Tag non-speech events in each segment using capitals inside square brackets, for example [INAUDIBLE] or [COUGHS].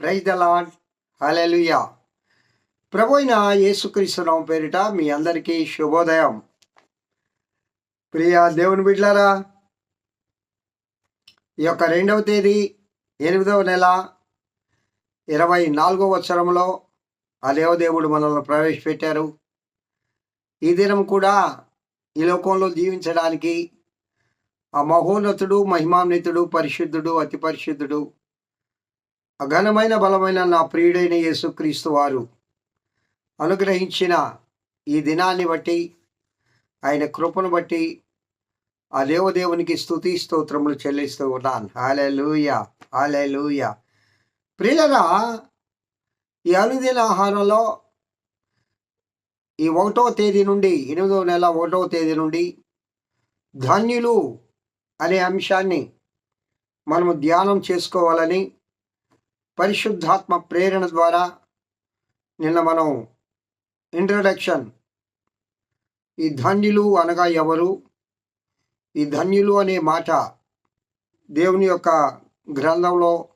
Praise the Lord hallelujah ప్రభు అయిన యేసుక్రీస్తునామ పేరిట మీ అందరికీ శుభోదయం. ప్రియ దేవుని బిడ్లారా ఈ యొక్క రెండవ తేదీ ఎనిమిదవ నెల ఇరవై నాలుగవ వచ్చరంలో ఆ దేవదేవుడు మనల్ని ప్రవేశపెట్టారు. ఈ దినం కూడా ఈ లోకంలో జీవించడానికి ఆ మహోన్నతుడు మహిమాన్వితుడు పరిశుద్ధుడు అతి పరిశుద్ధుడు అఘనమైన బలమైన నా ప్రియుడైన యేసుక్రీస్తు వారు అనుగ్రహించిన ఈ దినాన్ని బట్టి ఆయన కృపను బట్టి ఆ దేవదేవునికి స్థుతి స్తోత్రములు చెల్లిస్తూ ఉన్నాను. హాలూయ హాలూయ ప్రియులరా ఈ అనుదిన ఆహారంలో ఈ ఒకటో తేదీ నుండి ఎనిమిదవ నెల ఒకటవ తేదీ నుండి ధన్యులు అనే అంశాన్ని మనము ధ్యానం చేసుకోవాలని పరిశుద్ధాత్మ ప్రేరణ ద్వారా నిన్న మనం ఇంట్రడక్షన్ ఈ ధన్యులు అనగా ఎవరు? ఈ ధన్యులు అనే మాట దేవుని యొక్క గ్రంథంలో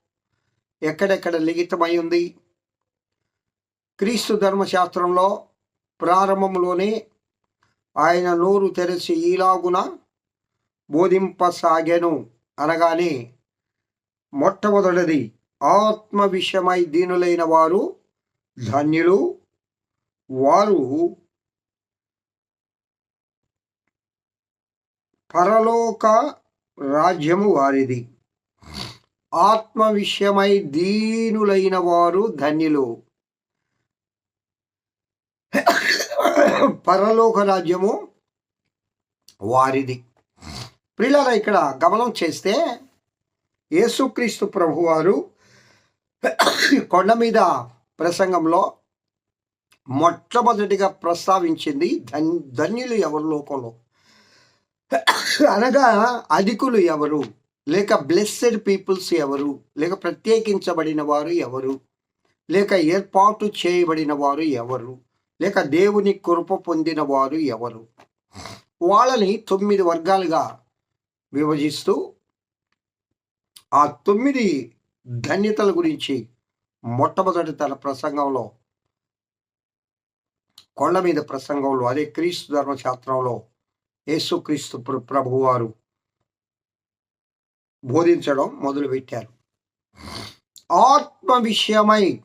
ఎక్కడెక్కడ లిఖితమై ఉంది? క్రీస్తు ధర్మశాస్త్రంలో ప్రారంభంలోనే ఆయన నోరు తెరచి ఈలాగున బోధింపసాగాను అనగానే మొట్టమొదటిది ఆత్మ విషయమై దీనులైన వారు ధన్యులు. వారు పరలోక రాజ్యము వారిది. ఆత్మ విషయమై దీనులైన వారు ధన్యులు. పరలోక రాజ్యము వారిది. ప్రియులారా ఇక్కడ గమనం చేస్తే యేసుక్రీస్తు ప్రభువారు కొండ మీద ప్రసంగంలో మొట్టమొదటిగా ప్రస్తావించింది ధన్ ధన్యులు ఎవరు లోకంలో? అనగా అధికులు ఎవరు? లేక బ్లెస్సెడ్ పీపుల్స్ ఎవరు? లేక ప్రత్యేకించబడిన వారు ఎవరు? లేక ఏర్పాటు చేయబడిన వారు ఎవరు? లేక దేవుని కృప పొందిన వారు ఎవరు? వాళ్ళని తొమ్మిది వర్గాలుగా విభజిస్తూ ఆ తొమ్మిది ధన్యతల గురించి మొట్టమొదటి తన ప్రసంగంలో కొండ మీద ప్రసంగంలో అదే క్రీస్తు ధర్మశాస్త్రంలో యేసుక్రీస్తు ప్రభు ప్రభువారు బోధించడం మొదలుపెట్టారు. ఆత్మ విషయమై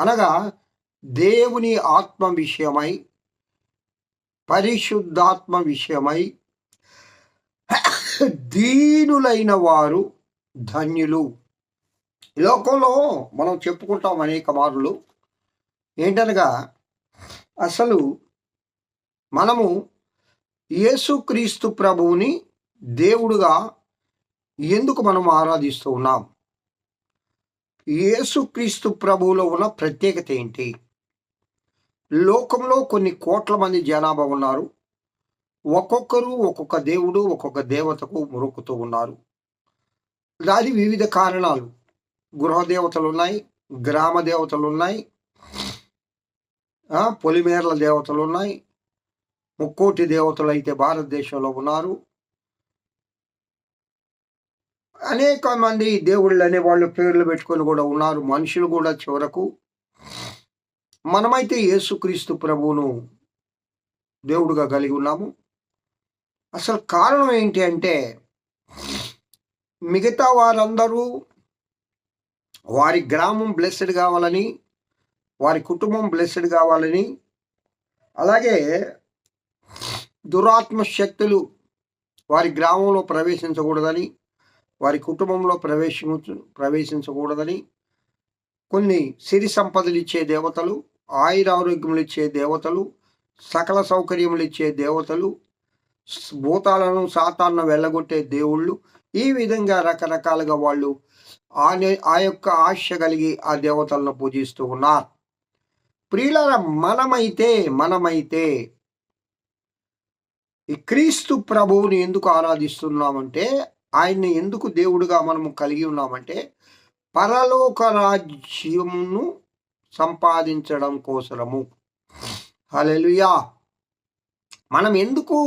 అనగా దేవుని ఆత్మ విషయమై పరిశుద్ధాత్మ విషయమై [COUGHS] దీనులైన వారు ధన్యులు. ఈ లోకంలో మనం చెప్పుకుంటాం అనేక మార్లు. ఏంటనగా అసలు మనము యేసుక్రీస్తు ప్రభువుని దేవుడుగా ఎందుకు మనం ఆరాధిస్తూ ఉన్నాం? యేసుక్రీస్తు ప్రభువులో ఉన్న ప్రత్యేకత ఏంటి? లోకంలో కొన్ని కోట్ల మంది జనాభా ఉన్నారు. ఒక్కొక్కరు ఒక్కొక్క దేవుడు ఒక్కొక్క దేవతకు మొరుకుతూ ఉన్నారు. దాని వివిధ కారణాలు. గృహ దేవతలు ఉన్నాయి గ్రామ దేవతలు ఉన్నాయి పొలిమేర్ల పొలిమేరల దేవతలు ఉన్నాయి ముక్కోటి దేవతలు అయితే భారతదేశంలో ఉన్నారు. అనేక మంది దేవుళ్ళు అనే వాళ్ళు పేర్లు పెట్టుకొని కూడా ఉన్నారు మనుషులు కూడా చివరకు. మనమైతే యేసుక్రీస్తు ప్రభువును దేవుడుగా కలిగి ఉన్నాము. అసలు కారణం ఏంటి అంటే మిగతా వారందరూ వారి గ్రామం బ్లెస్డ్ కావాలని వారి కుటుంబం బ్లెస్డ్ కావాలని అలాగే దురాత్మ శక్తులు వారి గ్రామంలో ప్రవేశించకూడదని వారి కుటుంబంలో ప్రవేశించ ప్రవేశించకూడదని కొన్ని సిరి సంపదలు ఇచ్చే దేవతలు ఆయుర ఆరోగ్యములు ఇచ్చే దేవతలు సకల సౌకర్యములు ఇచ్చే దేవతలు భూతాలను సాతాలను వెళ్ళగొట్టే దేవుళ్ళు ఈ విధంగా రకరకాలుగా వాళ్ళు ఆ ఆ యొక్క ఆశ కలిగి ఆ దేవతలను పూజిస్తూ ఉన్నారు. ప్రియుల మనమైతే మనమైతే ఈ క్రీస్తు ప్రభువుని ఎందుకు ఆరాధిస్తున్నామంటే ఆయన్ని ఎందుకు దేవుడుగా మనము కలిగి ఉన్నామంటే పరలోక రాజ్యమును సంపాదించడం కోసరము. హలెలుయా మనం ఎందుకు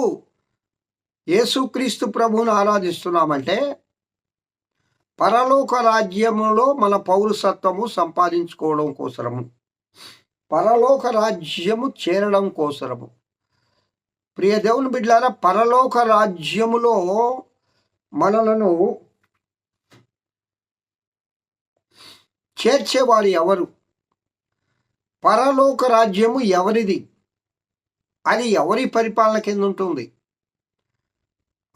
యేసుక్రీస్తు ప్రభువును ఆరాధిస్తున్నామంటే పరలోక రాజ్యములో మన పౌరసత్వము సంపాదించుకోవడం కోసరము. పరలోక రాజ్యము చేరడం కోసరము. ప్రియ దేవుని బిడ్డారా పరలోక రాజ్యములో మనలను చేర్చేవారు ఎవరు? పరలోక రాజ్యము ఎవరిది? అది ఎవరి పరిపాలన కింద ఉంటుంది?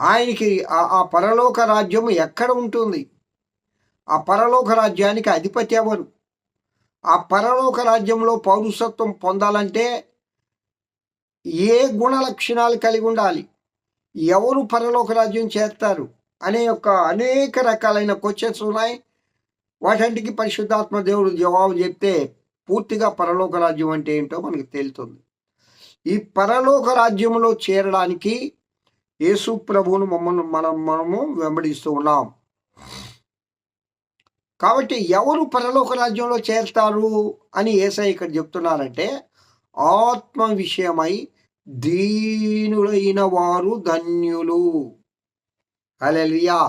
ఆయనకి ఆ పరలోక రాజ్యము ఎక్కడ ఉంటుంది? ఆ పరలోక రాజ్యానికి అధిపతి ఎవరు? ఆ పరలోక రాజ్యంలో పౌరుషత్వం పొందాలంటే ఏ గుణ లక్షణాలు కలిగి ఉండాలి? ఎవరు పరలోక రాజ్యం చేస్తారు? అనే యొక్క అనేక రకాలైన క్వశ్చన్స్ ఉన్నాయి. వాటింటికి పరిశుద్ధాత్మ దేవుడు జవాబు చెప్తే పూర్తిగా పరలోక రాజ్యం అంటే ఏంటో మనకు తేలుతుంది ఈ పరలోక రాజ్యంలో చేరడానికి యేసు ప్రభువును మమ్మల్ని మనం మనము వెంబడిస్తూ ఉన్నాం. కాబట్టి ఎవరు పరలోక రాజ్యంలో చేరతారు అని ఏసై ఇక్కడ చెప్తున్నారంటే ఆత్మ విషయమై దీనులైన వారు ధన్యులు. అలెలియా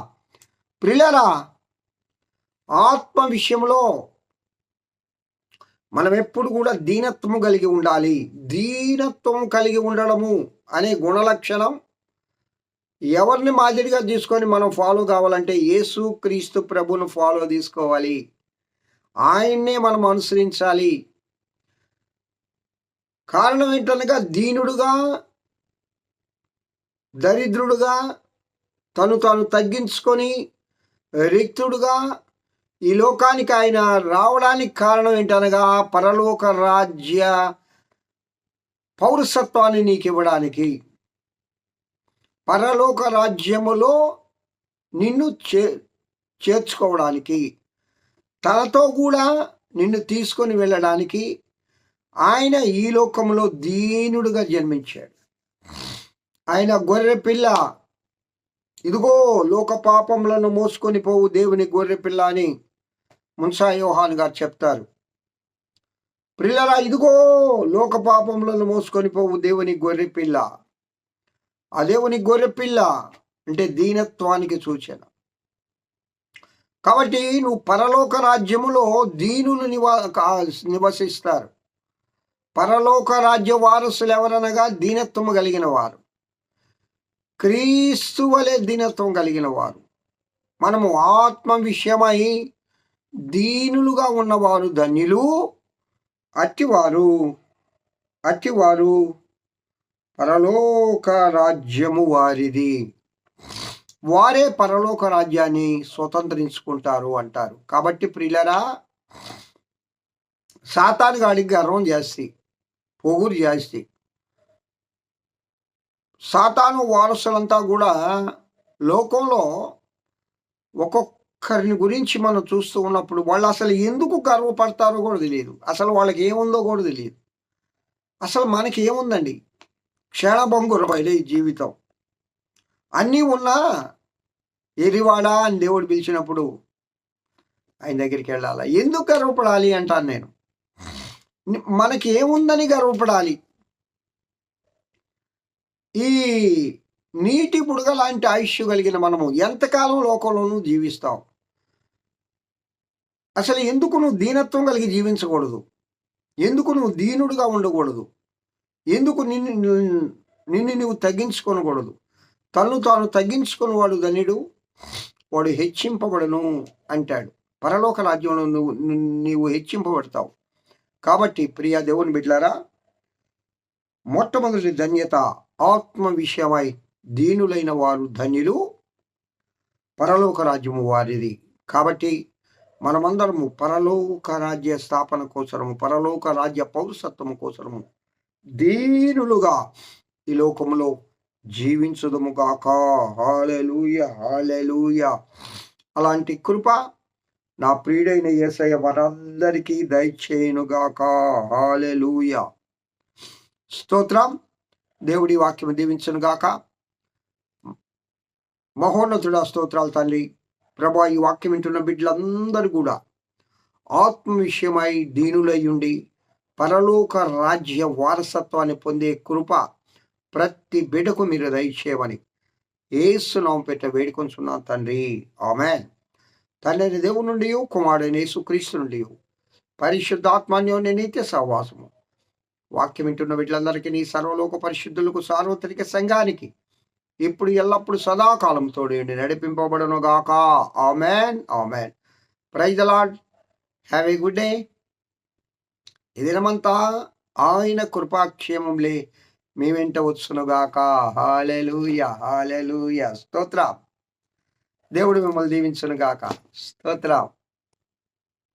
ప్రిలరా ఆత్మ విషయంలో మనం ఎప్పుడు కూడా దీనత్వము కలిగి ఉండాలి. దీనత్వం కలిగి ఉండడము అనే గుణలక్షణం ఎవరిని మాదిరిగా తీసుకొని మనం ఫాలో కావాలంటే యేసు క్రీస్తు ప్రభును ఫాలో తీసుకోవాలి. ఆయన్నే మనం అనుసరించాలి. కారణం ఏంటనగా దీనుడుగా దరిద్రుడుగా తను తాను తగ్గించుకొని రిక్తుడుగా ఈ లోకానికి ఆయన రావడానికి కారణం ఏంటనగా పరలోక రాజ్య పౌరసత్వాన్ని నీకు ఇవ్వడానికి. పరలోక రాజ్యములో నిన్ను చే చేర్చుకోవడానికి తనతో కూడా నిన్ను తీసుకొని వెళ్ళడానికి ఆయన ఈ లోకంలో దీనుడుగా జన్మించాడు. ఆయన గొర్రె పిల్ల ఇదిగో లోక పాపములను మోసుకొని పోవు దేవుని గొర్రె పిల్ల అని మున్సా యోహాన్ గారు చెప్తారు. పిల్లల ఇదిగో లోక పాపములను మోసుకొని పోవు దేవుని గొర్రె పిల్ల. అదేవుని గొర్రెపిల్ల అంటే దీనత్వానికి సూచన. కాబట్టి నువ్వు పరలోక రాజ్యములో దీనులు నివా నివసిస్తారు. పరలోక రాజ్య వారసులు ఎవరనగా దీనత్వము కలిగిన వారు. క్రీస్తు వలె దీనత్వం కలిగిన వారు. మనము ఆత్మ విషయమై దీనులుగా ఉన్నవారు ధన్యులు అట్టివారు అట్టివారు పరలోక రాజ్యము వారిది. వారే పరలోక రాజ్యాన్ని స్వతంత్రించుకుంటారు అంటారు. కాబట్టి ప్రియులరా సాతాను గాడికి గర్వం చేస్తే పొగురు చేస్తే సాతాను వారసులంతా కూడా లోకంలో ఒక్కొక్కరిని గురించి మనం చూస్తూ ఉన్నప్పుడు వాళ్ళు అసలు ఎందుకు గర్వపడతారో కూడా తెలియదు. అసలు వాళ్ళకి ఏముందో కూడా తెలియదు. అసలు మనకి ఏముందండి? క్షణభంగురమైన ఈ జీవితం. అన్నీ ఉన్నా ఎరివాడా అని దేవుడు పిలిచినప్పుడు ఆయన దగ్గరికి వెళ్ళాలా? ఎందుకు గర్వపడాలి అంటాను నేను. మనకి ఏముందని గర్వపడాలి? ఈ నీటి బుడగ లాంటి ఆయుష్ కలిగిన మనము ఎంతకాలం లోకంలోనూ జీవిస్తాం? అసలు ఎందుకు నువ్వు దీనత్వం కలిగి జీవించకూడదు? ఎందుకు నువ్వు దీనుడుగా ఉండకూడదు? ఎందుకు నిన్ను నిన్ను నువ్వు తగ్గించుకోనకూడదు? తను తాను తగ్గించుకుని వాడు ధనుడు వాడు హెచ్చింపబడను అంటాడు. పరలోక రాజ్యంలో నువ్వు నీవు హెచ్చింపబడతావు. కాబట్టి ప్రియ దేవుని బిడ్లారా మొట్టమొదటి ధన్యత ఆత్మ విషయమై దీనులైన వారు ధన్యులు పరలోక రాజ్యము వారిది. కాబట్టి మనమందరము పరలోక రాజ్య స్థాపన కోసరము పరలోక రాజ్య పౌరసత్వము కోసరము దీనులుగా ఈ లోకములో జీవించదుము గాక. Hallelujah hallelujah. అలాంటి కృప నా ప్రియుడైన ఏసయ్య వారందరికీ దయచేయునుగాక హాలెలూయ. స్తోత్రం. దేవుడి వాక్యం దీవించనుగాక మహోన్నతుడ స్తోత్రాలు తండ్రి ప్రభా ఈ వాక్యం వింటున్న బిడ్డలందరూ కూడా ఆత్మ విషయమై దీనులై ఉండి పరలోక రాజ్య వారసత్వాన్ని పొందే కృప ప్రతి బిడకు మీరు దయచేయమని ఏసునామం పెట్ట వేడుకొంచున్నాను తండ్రి. ఆమెన్. తండ్రి దేవుని నుండి కుమారుడైన యేసుక్రీస్తు నుండి పరిశుద్ధాత్మాన్యోని నిత్య సహవాసము. వాక్యం వింటున్న వీళ్ళందరికీ నీ సర్వలోక పరిశుద్ధులకు సార్వత్రిక సంఘానికి ఇప్పుడు ఎల్లప్పుడు సదాకాలం తోడేయండి నడిపింపబడను గాక amen. Amen. Praise Lord have a good day. దినమంతా ఆయన కృపాక్షేమంలే. మీ వెంట వచ్చునుగాక? Hallelujah hallelujah. స్తోత్రం. దేవుడు మిమ్మల్ని దీవించునుగాక. స్తోత్రం.